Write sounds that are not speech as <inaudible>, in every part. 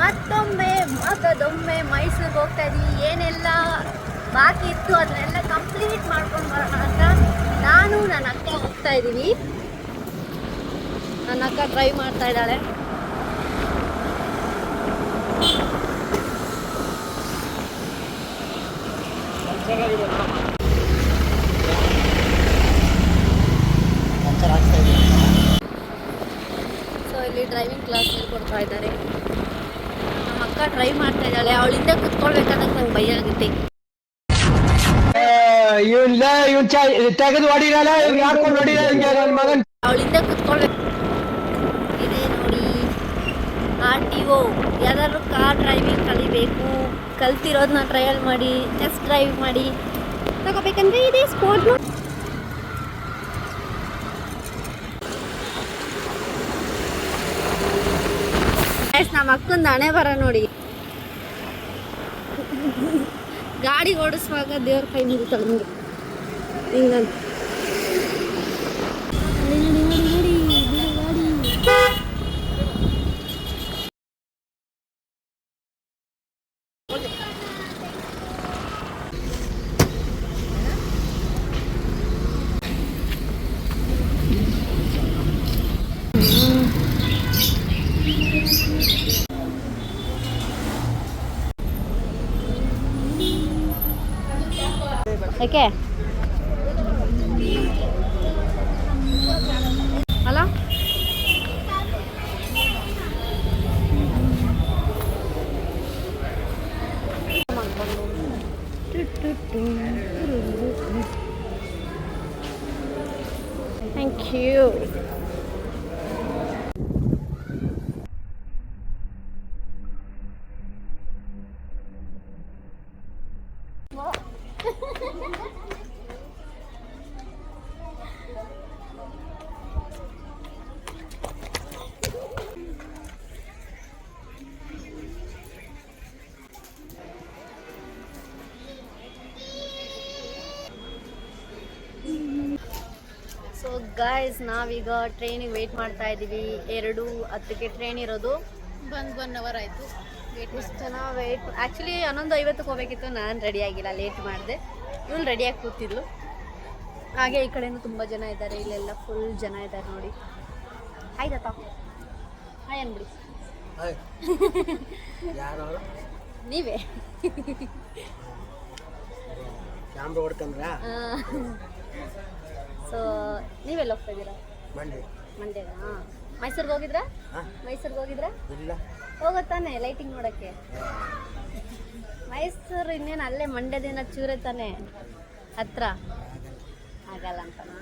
ಮತ್ತೊಮ್ಮೆ ಮಗದೊಮ್ಮೆ ಮೈಸೂರಿಗೆ ಹೋಗ್ತಾ ಇದ್ವಿ ಏನೆಲ್ಲ ಬಾಕಿ ಇತ್ತು ಅದನ್ನೆಲ್ಲ ಕಂಪ್ಲೀಟ್ ಮಾಡ್ಕೊಂಡು ಬರೋಣ ಅಂತ ನಾನು ನನ್ನ ಅಕ್ಕ ಹೋಗ್ತಾ ಇದ್ದೀವಿ ನನ್ನ ಅಕ್ಕ ಡ್ರೈವ್ ಮಾಡ್ತಾ ಇದ್ದಾಳೆ. ಸೊ ಇಲ್ಲಿ ಡ್ರೈವಿಂಗ್ ಕ್ಲಾಸ್ ಹೇಳ್ಕೊಡ್ತಾ ಇದ್ದಾರೆ. ಅಕ್ಕ ಟ್ರೈ ಮಾಡ್ತಾ ಇದ್ದಾಳೆ. ಅವಳಿಂದ ಕುತ್ಕೊಳ್ಬೇಕಾದ್ರೆ ನಂಗೆ ಭಯ ಆಗುತ್ತೆ. ಇವನ್ಲ ಇವನ್ ತೆಗೆದು ಹೊಡಿರಲ್ಲ ಇವ್ನು ಹಾಕೊಂಡು ಹೊಡಿರ ನನ್ನ ಮಗನ್. ಅವಳಿಂದ ಕುತ್ಕೊಳ್ಬೇಕು ಇದೆ ನೋಡಿ. ಆರ್ ಟಿ ಒ ಯಾರಾದ್ರೂ ಕಾರ್ ಡ್ರೈವಿಂಗ್ ಕಲಿಬೇಕು. ಕಲ್ತಿರೋದನ್ನ ಟ್ರಯಲ್ ಮಾಡಿ ಟೆಸ್ಟ್ ಡ್ರೈವ್ ಮಾಡಿ. ತಗೋಬೇಕಂದ್ರೆ ಇದೆ ಸ್ಪೋರ್ಟ್ ನಮ್ಮ ಅಕ್ಕಂದು ಹಣೆ ಬರ ನೋಡಿ. ಗಾಡಿ ಓಡಿಸುವಾಗ ದೇವ್ರ ಕೈ ಮುಗಿತಾಳೆ ಹಿಂಗೆ ಹಿಂಗಂತ. Thank you. ನಾವೀಗ ಟ್ರೈನಿಗೆ ವೇಟ್ ಮಾಡ್ತಾ ಇದ್ದೀವಿ. ಎರಡು ಹತ್ತಕ್ಕೆ ಟ್ರೈನ್ ಇರೋದು. ಬಂದು ಒನ್ ಅವರ್ ಆಯಿತು. ವೇಟ್ ಇಷ್ಟು ಜನ ವೇಟ್ ಆ್ಯಕ್ಚುಲಿ ಹನ್ನೊಂದು ಐವತ್ತಕ್ಕೆ ಹೋಗ್ಬೇಕಿತ್ತು. ನಾನು ರೆಡಿ ಆಗಿಲ್ಲ ಲೇಟ್ ಮಾಡಿದೆ. ಇವಳು ರೆಡಿಯಾಗಿ ಕೂತಿದ್ಲು. ಹಾಗೆ ಈ ಕಡೆಯೂ ತುಂಬ ಜನ ಇದ್ದಾರೆ. ಇಲ್ಲೆಲ್ಲ ಫುಲ್ ಜನ ಇದ್ದಾರೆ ನೋಡಿ. ಹಾಯ್ ದತ್ತ ಹಾಯ್ ಅನ್ಬಿಡಿ. <laughs> ಯಾರು ನೀವೇ? ಕ್ಯಾಮ್ರಾ ಹೊಡ್ಕಂದ್ರ ಸೊ ನೀವೆಲ್ಲ ಹೋಗ್ತಾ ಇದ್ದೀರಾ? ಮಂಡಿ ಹೋಗಿದ್ರ ಮೈಸೂರಿಗೆ ಹೋಗಿದ್ರಾ? ಮೈಸೂರಿಗೆ ಹೋಗಿದ್ರಾ? ಇಲ್ಲ. ಹೋಗುತ್ತಾನೆ ಲೈಟಿಂಗ್ ನೋಡಕ್ಕೆ. ಮೈಸೂರು ಇನ್ನೇನು ಅಲ್ಲೇ ಮಂಡ್ಯದೇನ ಚೂರೆ ತಾನೆ? ಹತ್ರ? ಆಗಲ್ಲ ಅಂತನಾ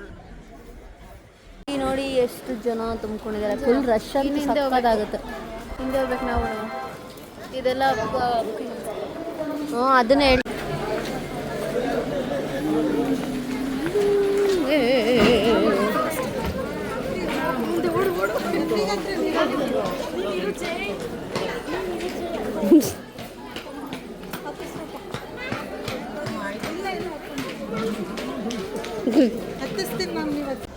ನೋಡಿ ಎಷ್ಟು ಜನ ತುಂಬಿಕೊಂಡಿದ್ದಾರೆ. ಫುಲ್ ರಶ್ ಹಿಂದೆ ಸಕ್ಕದಾಗುತ್ತೆ ಹಿಂದೆ ಹೋಗ್ಬೇಕು. ನಾವು. ಇದೆಲ್ಲ ಹ್ಞೂ ಅದನ್ನೇ ಹೇಳಿ. हॅत्ताच ते मागणी वाटते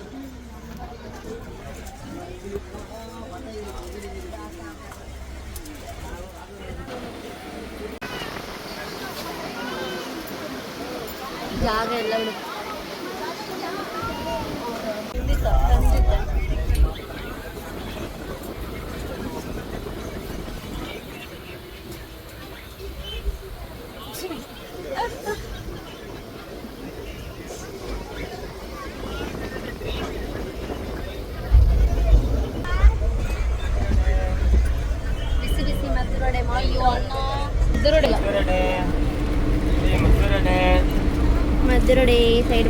సైడ్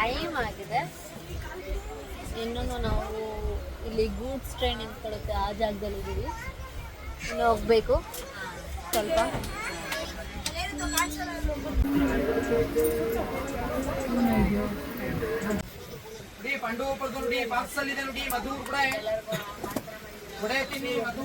ಟೈಮ್ ಆಗಿದೆ. ಇನ್ನೂ ನಾವು ಇಲ್ಲಿ ಗೂಡ್ಸ್ ಟ್ರೈನ್ ಕೊಡುತ್ತೆ ಆ ಜಾಗದಲ್ಲಿ ಇದ್ದೀವಿ ಇನ್ನು ಹೋಗ್ಬೇಕು. ಸ್ವಲ್ಪ. ತಿನ್ನಿ Madhu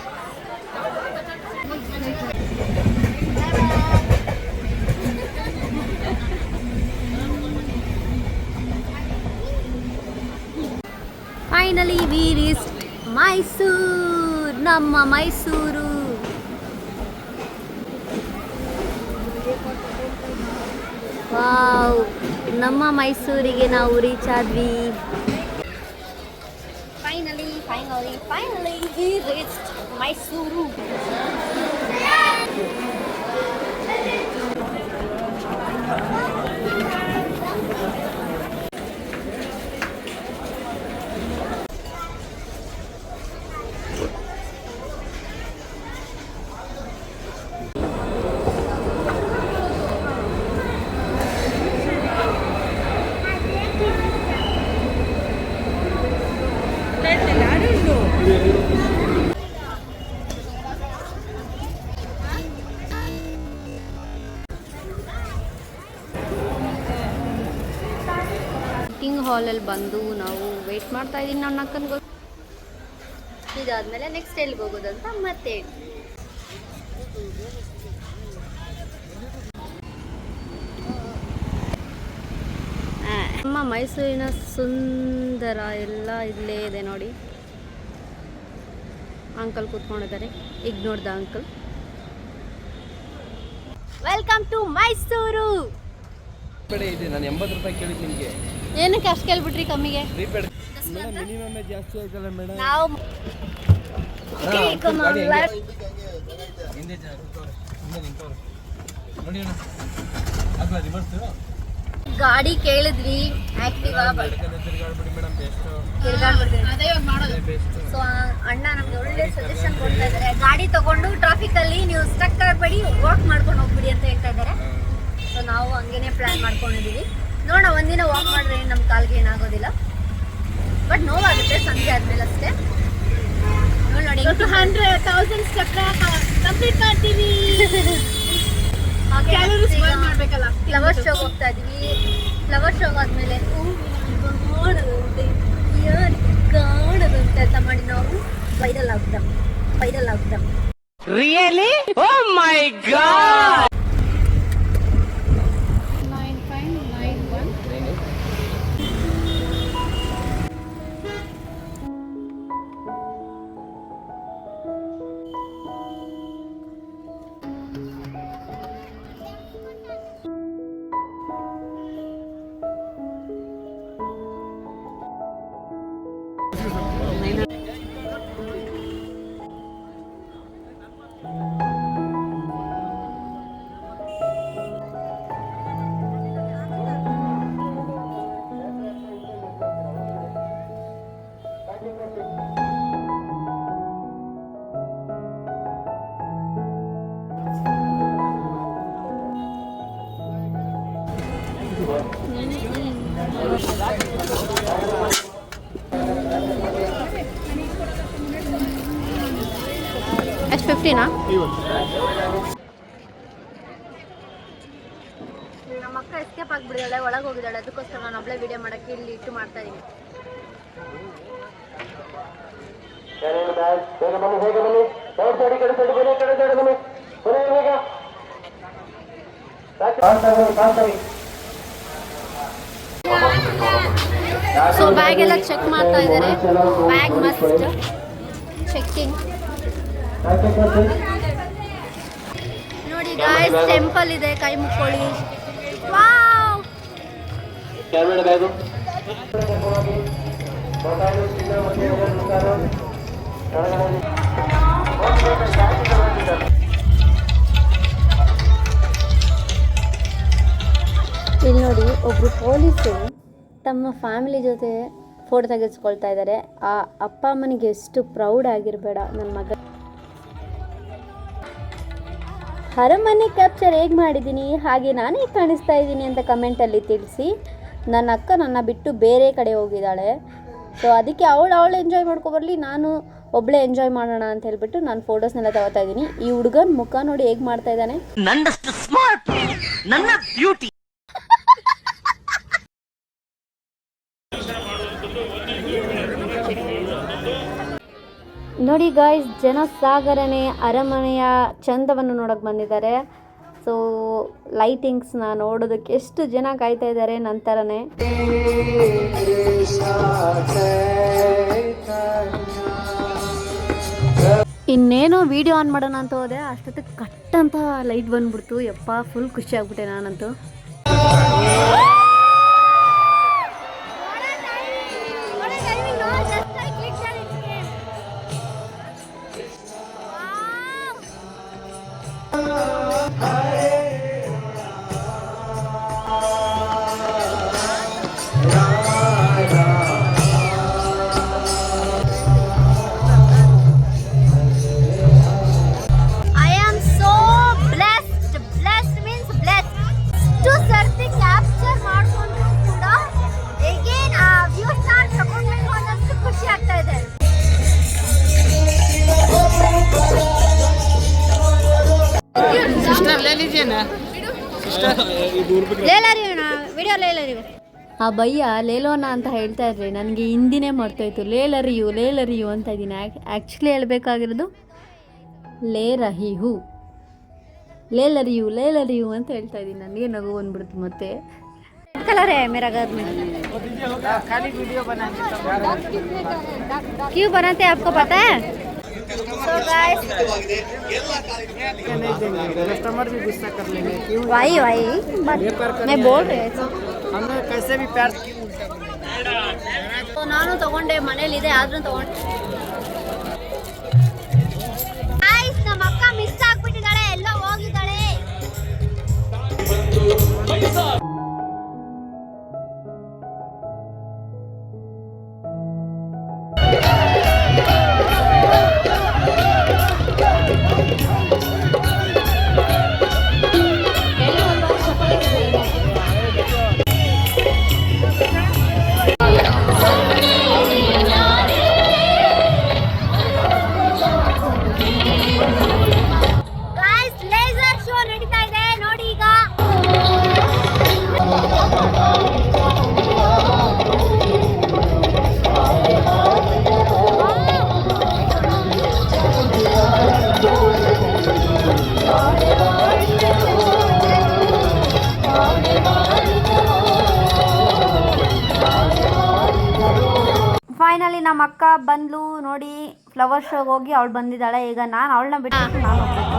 finally we reach Mysuru ನಮ್ಮ ಮೈಸೂರು ವಾವ್ ನಮ್ಮ ಮೈಸೂರಿಗೆ ನಾವು ರೀಚ್ ಆದ್ವಿ. Finally finally finally we Mysuru ಹಾಲಲ್ಲಿ ಬಂದು ನಾವು ವೇಟ್ ಮಾಡ್ತಾ ಇದ್ದೀನಿ ನನ್ನ ಅಕ್ಕನಿಗೆ. ಇದಾದ್ಮೇಲೆ ನೆಕ್ಸ್ಟ್ ಎಲ್ಲಿಗೆ ಹೋಗೋದಂತ ಮತ್ತೆ ನಮ್ಮ ಮೈಸೂರಿನ ಸುಂದರ ಎಲ್ಲ ಇಲ್ಲೇ ಇದೆ ನೋಡಿ. ಅಂಕಲ್ ಕೂತ್ಕೊಂಡಿದ್ದಾರೆ. ಈಗ ನೋಡ್ದ ಅಂಕಲ್. Welcome to Mysuru! ಬೇಡ ಇದೆ ನಾನು ಎಂಬತ್ತು ರೂಪಾಯಿ ಕೇಳಿದ್ದು ನಿಮಗೆ. ಏನಕ್ಕೆ ಅಷ್ಟು ಕೇಳ್ಬಿಟ್ರಿ ಕಮ್ಮಿಗೆ? ಪ್ರೀಪೇಡ್ ಮೇಡಮ್ ಮಿನಿಮಮ್ ಜಾಸ್ತಿ ಆಯ್ತಲ್ಲ ಮೇಡಮ್ ನಾವು ಹಿಂದೆ ನೋಡಿ ಅಣ್ಣ ಆಗ್ಲಾ ರಿವರ್ಸ್ ಗಾಡಿ ಕೇಳಿದ್ವಿ ಆಕ್ಟಿವಾ ಸೊ ಅಣ್ಣ ನಮ್ಗೆ ಒಳ್ಳೆ ಸಜೆಷನ್ ಕೊಡ್ತಾ ಇದ್ದಾರೆ. ಗಾಡಿ ತಗೊಂಡು ಟ್ರಾಫಿಕ್ ಅಲ್ಲಿ ನೀವು ಸ್ಟಕ್ ಆಗಬೇಡಿ ವಾಕ್ ಮಾಡ್ಕೊಂಡು ಹೋಗ್ಬಿಡಿ ಅಂತ ಹೇಳ್ತಾ ಇದ್ದಾರೆ. ಸೊ ನಾವು ಹಂಗೇನೆ ಪ್ಲಾನ್ ಮಾಡ್ಕೊಂಡಿದೀವಿ. ನೋಡೋಣ ಒಂದಿನ ವಾಕ್ ಮಾಡಿದ್ರೆ ಏನು ನಮ್ಮ ಕಾಲ್ಗೆ ಏನಾಗೋದಿಲ್ಲ. ಬಟ್ ನೋವಾಗುತ್ತೆ ಸಂಜೆ ಆದ್ಮೇಲೆ ಅಷ್ಟೇ. ನೋಡ್ ಹಂಡ್ರೆಡ್ ತೌಸಂಡ್ ಸ್ಟೆಪ್ ಕಂಪ್ಲೀಟ್ ಮಾಡ್ತೀವಿ. <laughs> ಕ್ಯಾಲೋರೀಸ್ ಬರ್ನ್ ಮಾಡ್ಬೇಕಲ್ಲ ಫ್ಲವರ್ ಶೋಗೆ ಹೋಗ್ತಾ ಇದೀವಿ. ಫ್ಲವರ್ ಶೋಗ್ ಆದ್ಮೇಲೆ ನೋಡದಂತೆ ಕಾಣದಂತೆ ಅಂತ ಮಾಡಿ ನಾವು ವೈರಲ್ ಆಗ್ತಾ ವೈರಲ್ ಆಗ್ತಾಂ ನೈನ್ ಫಿಫ್ಟಿನಾ ನಮ್ಮ ಅಕ್ಕ ಎಸ್ಕೇಪ್ ಆಗಿಬಿಡಿದಾಳೆ ಒಳಗೆ ಹೋಗಿದ್ದಾಳೆ. ಅದಕ್ಕೋಸ್ಕರ ನಾನು ಒಬ್ಬಳೇ ವಿಡಿಯೋ ಮಾಡೋಕ್ಕೆ ಇಲ್ಲಿ ಇಟ್ಟು ಮಾಡ್ತಾ ಇದ್ದೀನಿ ಸೊ ಬ್ಯಾಗ್ ಎಲ್ಲ ಚೆಕ್ ಮಾಡ್ತಾ ಇದ್ದಾರೆ. ಬ್ಯಾಗ್ ಮಸ್ತ್ ಚೆಕಿಂಗ್ ನೋಡಿ ಗಾಯ್ಸ್ ಟೆಂಪಲ್ ಇದೆ ಕೈ ಮುಕ್ಕೊಳ್ಳಿ. ವಾವ್! ಇಲ್ಲಿ ನೋಡಿ ಒಬ್ರು ಪೊಲೀಸ್ ತಮ್ಮ ಫ್ಯಾಮಿಲಿ ಜೊತೆ ಫೋಟೋ ತೆಗೆಸ್ಕೊಳ್ತಾ ಇದ್ದಾರೆ. ಆ ಅಪ್ಪ ಅಮ್ಮನಿಗೆ ಎಷ್ಟು ಪ್ರೌಡ್ ಆಗಿರಬೇಡ ನನ್ನ ಮಗ. ಅರಮನೆ ಕ್ಯಾಪ್ಚರ್ ಹೇಗೆ ಮಾಡಿದ್ದೀನಿ, ಹಾಗೆ ನಾನು ಹೇಗೆ ಕಾಣಿಸ್ತಾ ಇದ್ದೀನಿ ಅಂತ ಕಮೆಂಟಲ್ಲಿ ತಿಳಿಸಿ. ನನ್ನ ಅಕ್ಕ ನನ್ನ ಬಿಟ್ಟು ಬೇರೆ ಕಡೆ ಹೋಗಿದ್ದಾಳೆ. ಸೊ ಅದಕ್ಕೆ ಅವಳು ಅವಳು ಎಂಜಾಯ್ ಮಾಡ್ಕೊಬರ್ಲಿ ನಾನು ಒಬ್ಬಳೇ ಎಂಜಾಯ್ ಮಾಡೋಣ ಅಂತ ಹೇಳ್ಬಿಟ್ಟು ನಾನು ಫೋಟೋಸ್ನೆಲ್ಲ ತಗೋತಾ ಇದ್ದೀನಿ. ಈ ಹುಡುಗನ ಮುಖ ನೋಡಿ ಹೇಗೆ ಮಾಡ್ತಾ ಇದ್ದಾನೆ? ನೋಡಿ ಗಾಯ್ಸ್ ಜನಸಾಗರನೇ ಅರಮನೆಯ ಚಂದವನ್ನು ನೋಡೋಕೆ ಬಂದಿದ್ದಾರೆ. ಸೊ ಲೈಟಿಂಗ್ಸ್ನ ನೋಡೋದಕ್ಕೆ ಎಷ್ಟು ಜನ ಕಾಯ್ತಾ ಇದ್ದಾರೆ ನಂತರನೇ. ಇನ್ನೇನು ವಿಡಿಯೋ ಆನ್ ಮಾಡೋಣ ಅಂತ ಹೋದೆ, ಅಷ್ಟೊತ್ತಿಗೆ ಕಟ್ ಅಂತ ಲೈಟ್ ಬಂದ್ಬಿಡ್ತು. ಯಪ್ಪ ಫುಲ್ ಖುಷಿ ಆಗ್ಬಿಟ್ಟೆ ನಾನಂತೂ. ವಿಡಿಯೋ ಲೇಲರಿವು ಆ ಭಯ್ಯ ಲೇಲೋನ ಅಂತ ಹೇಳ್ತಾ ಇದ್ರಿ ನನಗೆ ಹಿಂದಿನೇ ಮರ್ತೋಯ್ತು ಲೇಲರಿಯು ಲೇಲರಿಯು ಅಂತ ಇದ್ದೀನಿ ಆ್ಯಕ್ಚುಲಿ ಹೇಳ್ಬೇಕಾಗಿರೋದು ಲೇ ರಹಿ ಹೂ ಲೇಲರಿಯು ಲೇಲರಿಯು ಅಂತ ಹೇಳ್ತಾ ಇದ್ದೀನಿ ನನಗೆ ನಗು ಬಂದ್ಬಿಡ್ತು ಮತ್ತೆ ಕಲರ್ है मेरा घर में खाली वीडियो बनाने का क्यों बनाते हैं आपको पता है so guys कस्टमर भी गुस्सा कर लेंगे क्यों वही वही but मैं बोल रही हूँ हमें कैसे भी प्यार ಸೊ ನಾನು ತಗೊಂಡೆ ಮನೇಲಿದೆ ಆದ್ರೂ ತಗೊಂಡೆ Guys, ನಮ್ಮ ಅಕ್ಕ ಮಿಸ್ ಆಗ್ಬಿಟ್ಟಿದ್ದಾಳೆ ಎಲ್ಲ ಹೋಗಿದ್ದಾಳೆ ಹೋಗಿ ಅವಳು ಬಂದಿದ್ದಾಳೆ. ಈಗ ನಾನು ಅವಳನ್ನ ಬಿಟ್ಟು ನಾನು ಹೋಗ್ಬೇಕು.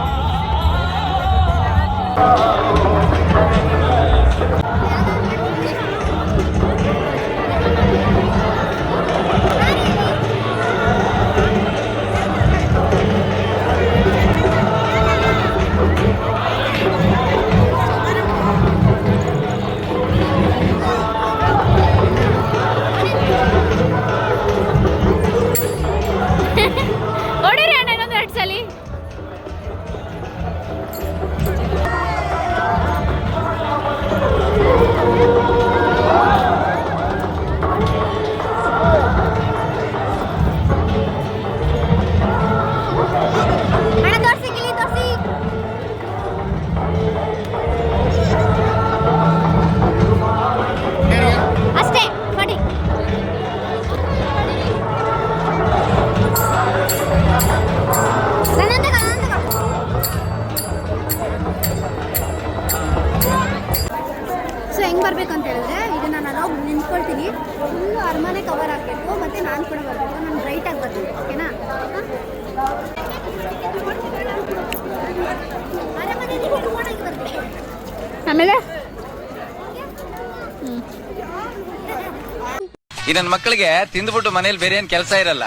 ಈ ನನ್ನ ಮಕ್ಕಳಿಗೆ ತಿಂದ್ಬಿಟ್ಟು ಮನೇಲಿ ಬೇರೆ ಏನ್ ಕೆಲಸ ಇರಲ್ಲ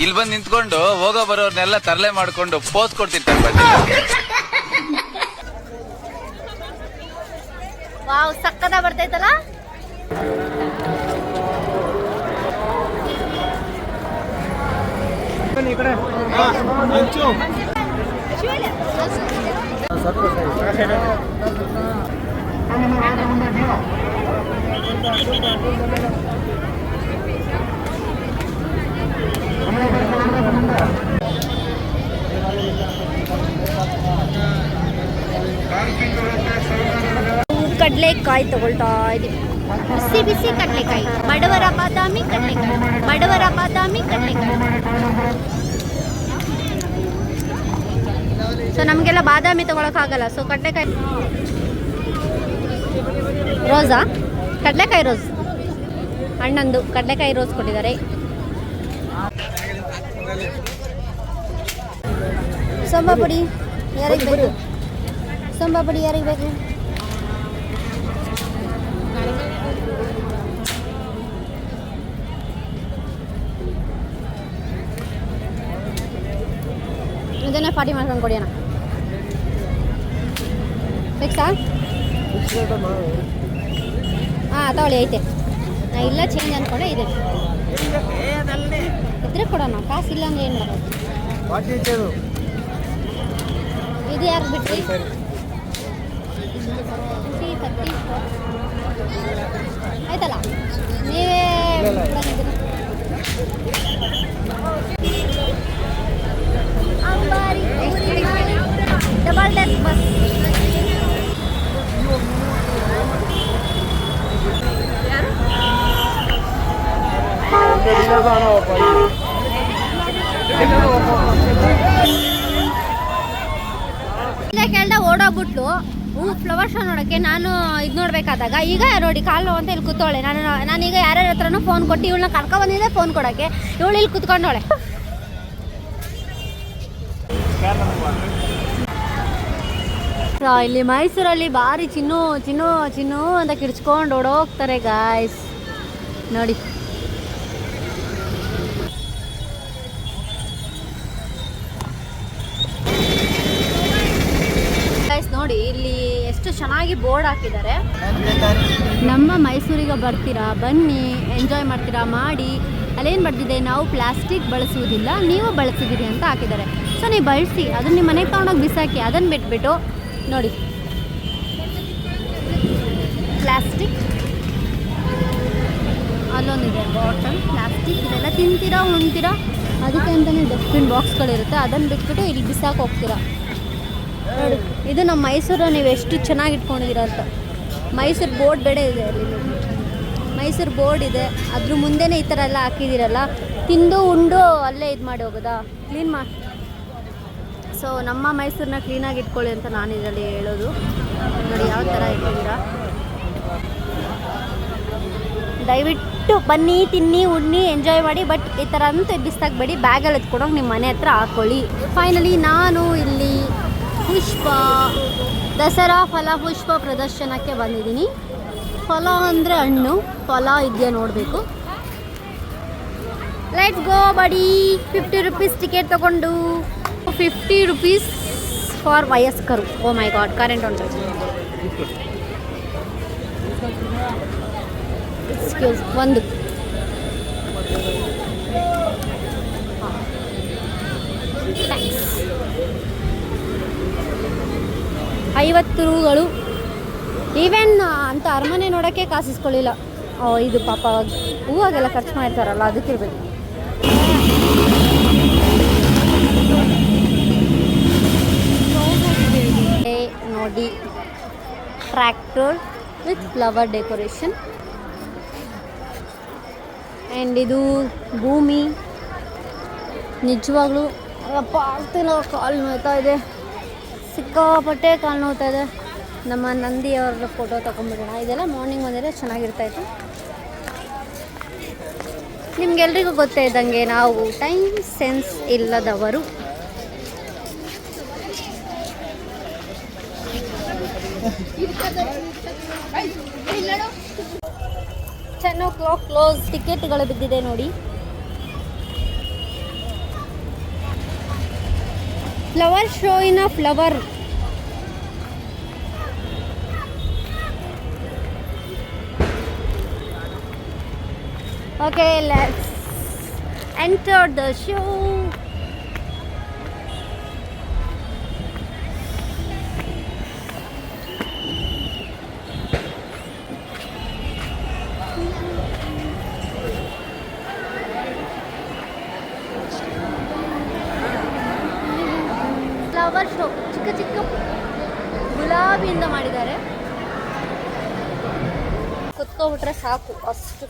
ಇಲ್ಲಿ ಬಂದು ನಿಂತ್ಕೊಂಡು ಹೋಗೋ ಬರೋರ್ನೆಲ್ಲ ತರಲೆ ಮಾಡ್ಕೊಂಡು ಪೋಸ್ ಕೊಡ್ತಿರ್ತಾರೆ ಬನ್ನಿ. ವಾವ್ ಸಕ್ಕದ ಬರ್ತೈತಲ್ಲ ಕಡಲೆಕಾಯಿ ತಗೊಳ್ತಾ ಇದೀವಿ ಬಿಸಿ ಬಿಸಿ ಕಡಲೆಕಾಯಿ, ಬಡವರ ಬಾದಾಮಿ ಕಡಲೆಕಾಯಿ, ಬಡವರ ಬಾದಾಮಿ ಕಡಲೆಕಾಯಿ. ಸೊ ನಮಗೆಲ್ಲ ಬಾದಾಮಿ ತಗೊಳಕ್ಕಾಗಲ್ಲ ಸೊ ಕಡಲೆಕಾಯಿ ರೋಸಾ? ಕಡಲೆಕಾಯಿ ರೋಸ್. ಅಣ್ಣಂದು ಕಡಲೆಕಾಯಿ ರೋಸ್ ಕೊಟ್ಟಿದ್ದಾರೆ. ಸೊಂಬಾಪುಡಿ ಯಾರಿಗೆ ಬೇಕು? ಸೊಂಬಾಪುಡಿ ಯಾರಿಗೆ ಬೇಕು? ಪಾರ್ಟಿ ಮಾಡ್ಕೊಂಡು ಕೊಡಿ ಅಣ್ಣ. ಫಿಕ್ಸಾ ಹಾಂ ತಗೊಳ್ಳಿ, ಐತೆ. ನಾ ಇಲ್ಲ ಚೇಂಜ್ ಅಂದ್ಕೊಂಡೆ ಇದೆ. ಇದ್ರೆ ಕೊಡೋಣ ಕಾಸು ಇಲ್ಲ ಅಂದ್ರೆ ಏನು ಮಾಡೋದು? ಇದು ಯಾರು ಬಿಟ್ರಿ? ಆಯ್ತಲ್ಲ? ನೀವೇ ಡಬಲ್ ಡೆಕ್ ಬಸ್ ಕೇಳ್ದ ಓಡೋಗ್ಬಿಟ್ಲು. ಹೂ ಫ್ಲವರ್ ಶೋ ನೋಡೋಕ್ಕೆ ನಾನು ಇದು ನೋಡಬೇಕಾದಾಗ, ಈಗ ನೋಡಿ, ಕಾಲು ಅಂತ ಇಲ್ಲಿ ಕೂತೋಳೆ ನಾನು ನಾನೀಗ ಯಾರ್ಯಾರ ಹತ್ರನೂ ಫೋನ್ ಕೊಟ್ಟು, ಇವಳನ್ನ ಕರ್ಕೊಬಂದಿದ್ದೆ ಫೋನ್ ಕೊಡೋಕ್ಕೆ ಇವಳು ಇಲ್ಲಿ ಕೂತ್ಕೊಂಡವಳೆ. ಸೊ ಇಲ್ಲಿ ಮೈಸೂರಲ್ಲಿ ಬಾರಿ ಚಿನ್ನು ಚಿನ್ನು ಚಿನ್ನು ಅಂತ ಕಿರ್ಚ್ಕೊಂಡು ಓಡೋಗ್ತಾರೆ, ಗಾಯ್ಸ್. ನೋಡಿ. ಗಾಯ್ಸ್, ನೋಡಿ, ಇಲ್ಲಿ ಎಷ್ಟು ಚೆನ್ನಾಗಿ ಬೋರ್ಡ್ ಹಾಕಿದ್ದಾರೆ. ನಮ್ಮ ಮೈಸೂರಿಗೆ ಬರ್ತೀರಾ, ಬನ್ನಿ, ಎಂಜಾಯ್ ಮಾಡ್ತೀರಾ, ಮಾಡಿ. ಅಲ್ಲೇನು ಬರ್ತಿದೆ ನಾವು ಪ್ಲಾಸ್ಟಿಕ್ ಬಳಸುವುದಿಲ್ಲ, ನೀವು ಬಳಸಿದ್ದೀರಿ ಅಂತ ಹಾಕಿದ್ದಾರೆ. ಸೊ ನೀವು ಬಳಸಿ, ಅದನ್ನ ನಿಮ್ಮ ಮನೆಗೆ ತೊಗೊಂಡೋಗಿ ಬಿಸಾಕಿ ಅದನ್ನು ಬಿಟ್ಬಿಟ್ಟು ನೋಡಿ. ಪ್ಲಾಸ್ಟಿಕ್. ಅಲ್ಲೊಂದಿದೆ ಬಾಟಲ್, ಪ್ಲಾಸ್ಟಿಕ್, ಇದೆಲ್ಲ ತಿಂತೀರಾ, ಉಣ್ತೀರಾ? ಅದಕ್ಕೆ ಅಂತಲೇ ಡಸ್ಟ್ಬಿನ್ ಬಾಕ್ಸ್ಗಳಿರುತ್ತೆ ಅದನ್ನು ಬಿಟ್ಬಿಟ್ಟು ಇಲ್ಲಿ ಬಿಸಾಕಿ ಹೋಗ್ತೀರಾ? ನೋಡಿ, ಇದು ನಮ್ಮ ಮೈಸೂರು ನೀವು ಎಷ್ಟು ಚೆನ್ನಾಗಿ ಇಟ್ಕೊಂಡಿದ್ದೀರಾ ಅಂತ. ಮೈಸೂರು ಬೋರ್ಡ್ ಬೇಡ ಇದೆ ಅಲ್ಲಿ. ಮೈಸೂರು ಬೋರ್ಡ್ ಇದೆ, ಅದ್ರ ಮುಂದೆನೇ ಈ ಥರ ಎಲ್ಲ ಹಾಕಿದ್ದೀರಲ್ಲ, ತಿಂದು, ಉಂಡು, ಅಲ್ಲೇ ಇದು ಮಾಡಿ ಹೋಗೋದಾ? ಕ್ಲೀನ್ ಮಾ ಸೊ ನಮ್ಮ ಮೈಸೂರನ್ನ ಕ್ಲೀನಾಗಿ ಇಟ್ಕೊಳ್ಳಿ ಅಂತ ನಾನು ಇದರಲ್ಲಿ ಹೇಳೋದು. ನೋಡಿ, ಯಾವ ಥರ ಇಟ್ಟಿದ್ದೀರಾ? ದಯವಿಟ್ಟು ಬನ್ನಿ, ತಿನ್ನಿ, ಉಣ್ಣಿ ಎಂಜಾಯ್ ಮಾಡಿ ಬಟ್ ಈ ಥರ ಅಂತೂ ಬಿಸ್ತಾಗಬೇಡಿ ಬ್ಯಾಗಲ್ಲಿ ಎತ್ಕೊಂಡೋಗಿ ನಿಮ್ಮ ಮನೆ ಹತ್ರ ಹಾಕ್ಕೊಳ್ಳಿ ಫೈನಲಿ ನಾನು ಇಲ್ಲಿ ಪುಷ್ಪ, ದಸರಾ ಫಲ ಪುಷ್ಪ ಪ್ರದರ್ಶನಕ್ಕೆ ಬಂದಿದ್ದೀನಿ. ಫಲ ಅಂದರೆ ಹಣ್ಣು. ಫಲ ಇದೆಯಾ ನೋಡಬೇಕು. Let's go buddy fifty rupees ticket ತಗೊಂಡು. ಫಿಫ್ಟಿ ರುಪೀಸ್ ಫಾರ್ ವಯಸ್ಕರು ಓ ಮೈ ಗಾಡ್ ಕರೆಂಟ್ ಉಂಟು ಎಕ್ಸ್ಕ್ಯೂಸ್ ಒಂದು. ಐವತ್ತು ರೂಗಳು. ಈವೆನ್ ಅಂತ ಅರಮನೆ ನೋಡೋಕ್ಕೆ ಕಾಸಿಸ್ಕೊಳ್ಳಿಲ್ಲ. ಇದು ಪಾಪ, ಹೂವಾಗೆಲ್ಲ ಖರ್ಚು ಮಾಡ್ತಾರಲ್ಲ, ಅದಕ್ಕಿರ್ಬೇಕು. ನೋಡಿ. Tractor with flower decoration and ಇದು ಭೂಮಿ. ನಿಜವಾಗ್ಲೂ ಅಪ್ಪ ಆಗ್ತಿಲ್ಲ ಕಾಲು ನೋಯ್ತಾ ಇದೆ. ಸಿಕ್ಕಾಪಟ್ಟೆ ಕಾಲು ನೋಯ್ತಾ ಇದೆ. ನಮ್ಮ ನಂದಿಯವ್ರ ಫೋಟೋ ತೊಗೊಂಬಿಡೋಣ ಇದೆಲ್ಲ ಮಾರ್ನಿಂಗ್ ಬಂದರೆ ಚೆನ್ನಾಗಿರ್ತಾಯಿತ್ತು ನಿಮಗೆಲ್ರಿಗೂ ಗೊತ್ತೇ ಇದ್ದಂಗೆ ನಾವು ಟೈಮ್ ಸೆನ್ಸ್ ಇಲ್ಲದವರು ಟೆನ್ ಓ ಕ್ಲಾಕ್ ಕ್ಲೋಸ್ ಟಿಕೆಟ್ಗಳು ಬಿದ್ದಿದೆ ನೋಡಿ. Flower show in a flower okay enter the show.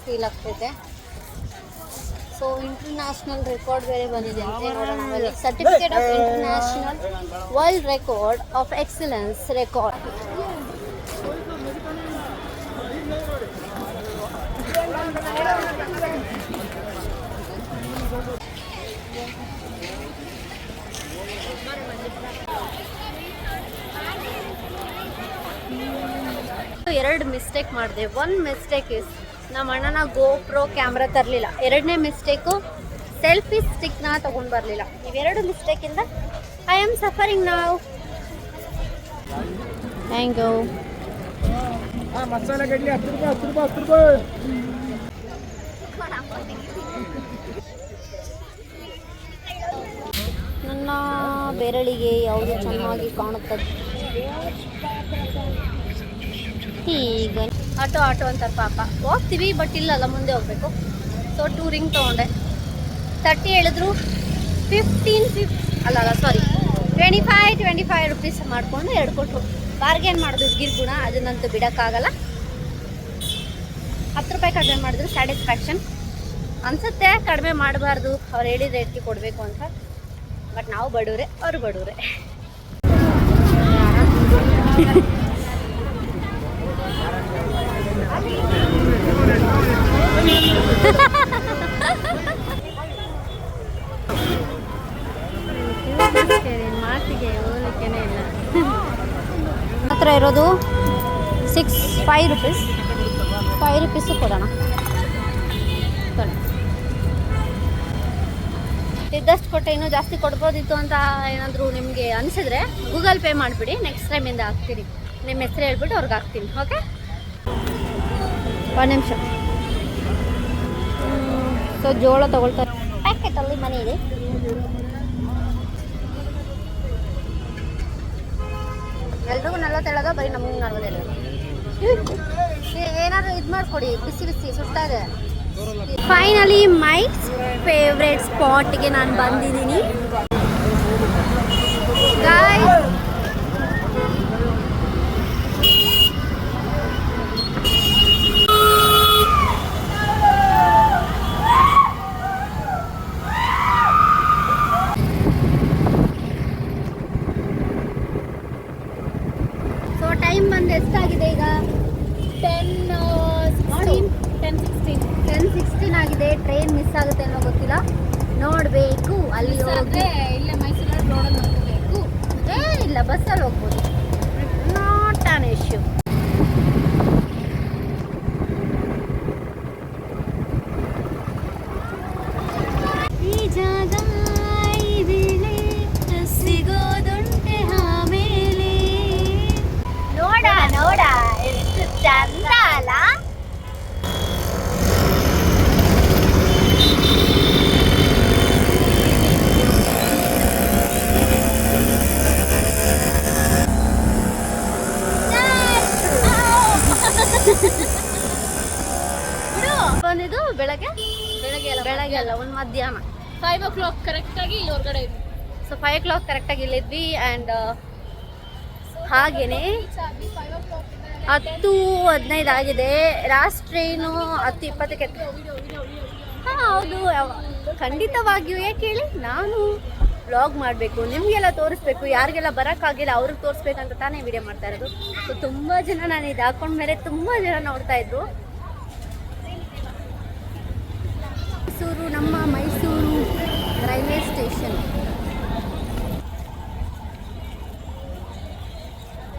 Feel ಆಗ್ತೈತೆ. ಸೊ ಇಂಟರ್ನ್ಯಾಷನಲ್ ರೆಕಾರ್ಡ್ ಬೇರೆ ಬಂದಿದೆ ಅಂತ ನೋಡೋಣ. Certificate of international world record of excellence record ಎರಡು ಮಿಸ್ಟೇಕ್ ಮಾಡಿದೆ. ಒನ್ ಮಿಸ್ಟೇಕ್ ಇಸ್ ನಮ್ಮ ಅಣ್ಣನ ಗೋ ಪ್ರೋ ಕ್ಯಾಮ್ರಾ ತರಲಿಲ್ಲ. ಎರಡನೇ ಮಿಸ್ಟೇಕು ಸೆಲ್ಫಿ ಸ್ಟಿಕ್ನ ತೊಗೊಂಡು ಬರಲಿಲ್ಲ. ಇವೆರಡು ಮಿಸ್ಟೇಕಿಂದ ಐ ಆಮ್ ಸಫರಿಂಗ್ ನಾವು ರೂಪಾಯಿ ನನ್ನ ಬೆರಳಿಗೆ ಯಾವುದು ಚೆನ್ನಾಗಿ ಕಾಣುತ್ತದೆ? ಈಗ ಆಟೋ ಆಟೋ ಅಂತಾರೆ ಪಾಪ. ಹೋಗ್ತೀವಿ ಬಟ್ ಇಲ್ಲಲ್ಲ, ಮುಂದೆ ಹೋಗ್ಬೇಕು. ಸೊ ಟೂರಿಂಗ್ ತೊಗೊಂಡೆ. ತರ್ಟಿ ಹೇಳಿದ್ರು ಫಿಫ್ಟೀನ್ ಫಿಫ್ ಅಲ್ಲ ಅಲ್ಲ sorry twenty five twenty five rupees ಮಾಡಿಕೊಂಡು ಎರಡು ಬಾರ್ಗೇನ್ ಮಾಡೋದು ಗಿರ್ಗುಣ ಅದನ್ನಂತೂ ಬಿಡೋಕ್ಕಾಗಲ್ಲ. ಹತ್ತು ರೂಪಾಯಿ ಕಡಿಮೆ ಮಾಡಿದ್ರು ಸ್ಯಾಟಿಸ್ಫ್ಯಾಕ್ಷನ್ ಅನ್ಸುತ್ತೆ, ಕಡಿಮೆ ಮಾಡಬಾರ್ದು. ಅವ್ರು ಹೇಳಿದ ರೇಟ್ಗೆ ಕೊಡಬೇಕು ಅಂತ. ಬಟ್ ನಾವು ಬಡವ್ರೆ, ಅವರು ಬಡವ್ರೆ. <laughs> ಹತ್ರ ಇರೋದು six five rupees five rupees ಕೊಡೋಣ. ಕೊಡಿ. ಇದ್ದಷ್ಟು ಕೊಟ್ಟೆ ಇನ್ನೂ ಜಾಸ್ತಿ ಕೊಡ್ಬೋದಿತ್ತು ಅಂತ ಏನಾದರೂ ನಿಮಗೆ ಅನಿಸಿದ್ರೆ ಗೂಗಲ್ ಪೇ ಮಾಡಿಬಿಡಿ. ನೆಕ್ಸ್ಟ್ ಟೈಮಿಂದ ಹಾಕ್ತೀನಿ. ನಿಮ್ಮ ಹೆಸರು ಹೇಳ್ಬಿಟ್ಟು ಅವ್ರಿಗೆ ಹಾಕ್ತೀನಿ. ಓಕೆ ಒಂದು ನಿಮಿಷ. ಸೊ ಜೋಳ ತಗೊಳ್ತಾರೆ ಪ್ಯಾಕೆಟಲ್ಲಿ ಮನೆ ಇದೆ. ಎಲ್ರಿಗೂ ನಲ್ವತ್ತೇಳದ ಬರೀ ನಮಗೆ ಹೇಳೋದು ಏನಾದ್ರು ಇದು ಮಾಡಿಕೊಡಿ ಬಿಸಿ ಬಿಸಿ ಸುಟ್ಟಾಗ ಫೈನಲಿ ಮೈ ಫೇವ್ರೆಟ್ ಸ್ಪಾಟ್ಗೆ ನಾನು ಬಂದಿದ್ದೀನಿ. Guys, ಸೊ ಟೈಮ್ ಬಂದು ಎಷ್ಟಾಗಿದೆ ಈಗ ten sixteen ten sixteen ten sixteen ಆಗಿದೆ ಟ್ರೈನ್ ಮಿಸ್ ಆಗುತ್ತೆ ಅನ್ನೋ ಗೊತ್ತಿಲ್ಲ ನೋಡಬೇಕು ಅಲ್ಲಿ ಹೋಗಿ ಅಂದರೆ ಇಲ್ಲೇ ರೋಡಲ್ಲಿ ನೋಡ್ಕೋಬೇಕು ಇಲ್ಲ ಬಸ್ಸಲ್ಲಿ ಹೋಗ್ಬೋದು. ನಾಟ್ ಆನ್ ಇಶ್ಯೂ ಇಲ್ಲಿದ್ವಿ ಆ್ಯಂಡ್ ಹಾಗೆಯೇ ಓ ಕ್ಲಾಕ್ ಹತ್ತು ಹದಿನೈದು ಆಗಿದೆ. ಲಾಸ್ಟ್ ಟ್ರೈನು ಹತ್ತು ಇಪ್ಪತ್ತಕ್ಕೆ ಹಾಂ, ಹೌದು. ಖಂಡಿತವಾಗಿಯೂ, ಯಾಕೆ ಹೇಳಿ? ನಾನು ವ್ಲಾಗ್ ಮಾಡಬೇಕು, ನಿಮಗೆಲ್ಲ ತೋರಿಸ್ಬೇಕು, ಯಾರಿಗೆಲ್ಲ ಬರೋಕ್ಕಾಗಿಲ್ಲ ಅವ್ರಿಗೆ ತೋರಿಸ್ಬೇಕಂತ ತಾನೇ ವಿಡಿಯೋ ಮಾಡ್ತಾ ಇರೋದು. ಸೊ ತುಂಬ ಜನ ನಾನು ಇದು ಹಾಕೊಂಡ್ಮೇಲೆ ತುಂಬ ಜನ ನೋಡ್ತಾ ಇದ್ರು. ಮೈಸೂರು, ನಮ್ಮ ಮೈಸೂರು ರೈಲ್ವೆ ಸ್ಟೇಷನ್.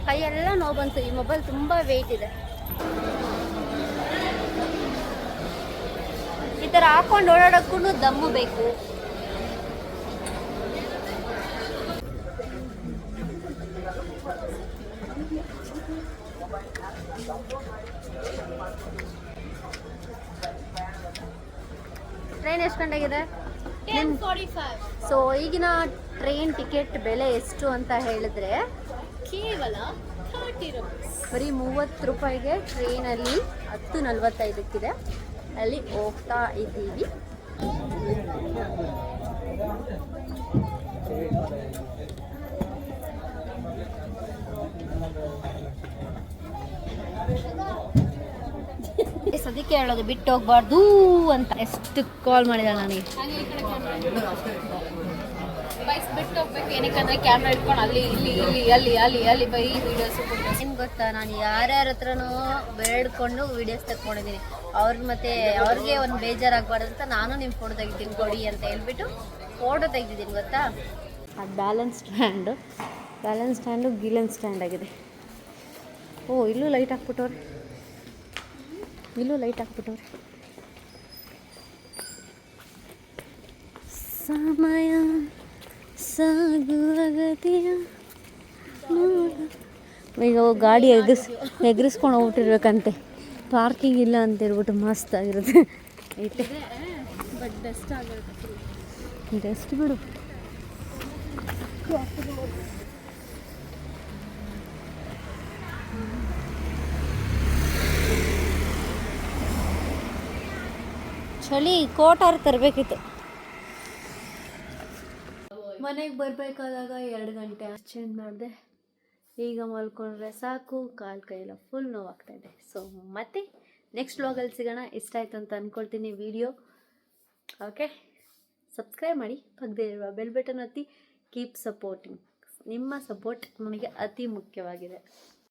ಕೈಯೆಲ್ಲ ನೋವು ಬಂತು. ಈ ಮೊಬೈಲ್ ತುಂಬ ವೆಯ್ಟ್ ಇದೆ. ಈ ಥರ ಹಾಕೊಂಡು ಓಡಾಡೋಕ್ಕೂ ದಮ್ಮು ಬೇಕು. ಟ್ರೈನ್ ಎಷ್ಟು ಗಂಟೆಗಿದೆ? ಸೊ ಈಗಿನ ಟ್ರೈನ್ ಟಿಕೆಟ್ ಬೆಲೆ ಎಷ್ಟು ಅಂತ ಹೇಳಿದ್ರೆ ಕೇವಲ ಥರ್ಟಿ ರುಪೀಸ್ ಬರೀ ಮೂವತ್ತು ರೂಪಾಯಿಗೆ ಟ್ರೈನಲ್ಲಿ ಹತ್ತು ನಲ್ವತ್ತೈದಕ್ಕಿದೆ. ಅಲ್ಲಿ ಹೋಗ್ತಾ ಇದ್ದೀವಿ. ಸದ್ಯಕ್ಕೆ ಹೇಳೋದು ಬಿಟ್ಟು ಹೋಗ್ಬಾರ್ದು ಅಂತ. ಎಷ್ಟು ಕಾಲ್ ಮಾಡಿದ ನನಗೆ. ಬಿಟ್ಟು ಹೋಗ್ಬೇಕು? ಏನಕ್ಕಂದ್ರೆ ಕ್ಯಾಮ್ರಾ ಇಟ್ಕೊಂಡು ಅಲ್ಲಿ ಇಲ್ಲಿ ಇಲ್ಲಿ ಅಲ್ಲಿ ಅಲ್ಲಿ ಅಲ್ಲಿ ಬೈ ವಿಡಿಯೋಸ್ ಏನು ಗೊತ್ತಾ? ನಾನು ಯಾರ್ಯಾರ ಹತ್ರನೂ ಬೇಡ್ಕೊಂಡು ವಿಡಿಯೋಸ್ ತಕ್ಕೊಂಡಿದ್ದೀನಿ. ಅವ್ರ ಮತ್ತೆ ಅವ್ರಿಗೆ ಒಂದು ಬೇಜಾರಾಗಬಾರ್ದು ಅಂತ ನಾನು ನಿಮ್ಮ ಫೋಟೋ ತೆಗಿತೀನಿ ಕೊಡಿ ಅಂತ ಹೇಳ್ಬಿಟ್ಟು ಫೋಟೋ ತೆಗ್ದಿದ್ದೀನಿ ಗೊತ್ತಾ? ಅದು ಬ್ಯಾಲೆನ್ಸ್ ಸ್ಟ್ಯಾಂಡು ಬ್ಯಾಲೆನ್ಸ್ ಸ್ಟ್ಯಾಂಡು ಗಿಲನ್ ಸ್ಟ್ಯಾಂಡ್ ಆಗಿದೆ. ಓ ಇಲ್ಲೂ ಲೈಟ್ ಹಾಕ್ಬಿಟ್ಟವ್ರೆ. ಇಲ್ಲೂ ಲೈಟ್ ಹಾಕ್ಬಿಟ್ಟವ್ರೆ. ಸಮಯ. ಈಗ ಗಾಡಿ ಎಗ್ರಿಸ್ ಎಗ್ರಿಸ್ಕೊಂಡು ಹೋಗ್ಬಿಟ್ಟಿರ್ಬೇಕಂತೆ. ಪಾರ್ಕಿಂಗ್ ಇಲ್ಲ ಅಂತ ಹೇಳ್ಬಿಟ್ಟು ಮಸ್ತ್ ಆಗಿರುತ್ತೆ. ಐತೆ. ಬಿಡು. ಚಳಿ ಕೋಟಾರು ತರಬೇಕಿತ್ತು. ಮನೆಗೆ ಬರಬೇಕಾದಾಗ ಎರಡು ಗಂಟೆ ಚೇಂಜ್ ಮಾಡಿದೆ. ಈಗ ಮಲ್ಕೊಂಡ್ರೆ ಸಾಕು, ಕಾಲು ಕೈಯೆಲ್ಲ ಫುಲ್ ನೋವಾಗ್ತಾ ಇದೆ. ಸೊ ಮತ್ತೆ ನೆಕ್ಸ್ಟ್ ವ್ಲಾಗಲ್ಲಿ ಸಿಗೋಣ. ಇಷ್ಟ ಆಯ್ತು ಅಂತ ಅಂದ್ಕೊಳ್ತೀನಿ ವಿಡಿಯೋ ಓಕೆ ಸಬ್ಸ್ಕ್ರೈಬ್ ಮಾಡಿ. ಪಕ್ಕದಲ್ಲಿರುವ ಬೆಲ್ ಬಟನ್ ಒತ್ತಿ. ಕೀಪ್ ಸಪೋರ್ಟಿಂಗ್ ನಿಮ್ಮ ಸಪೋರ್ಟ್ ನನಗೆ ಅತಿ ಮುಖ್ಯವಾಗಿದೆ.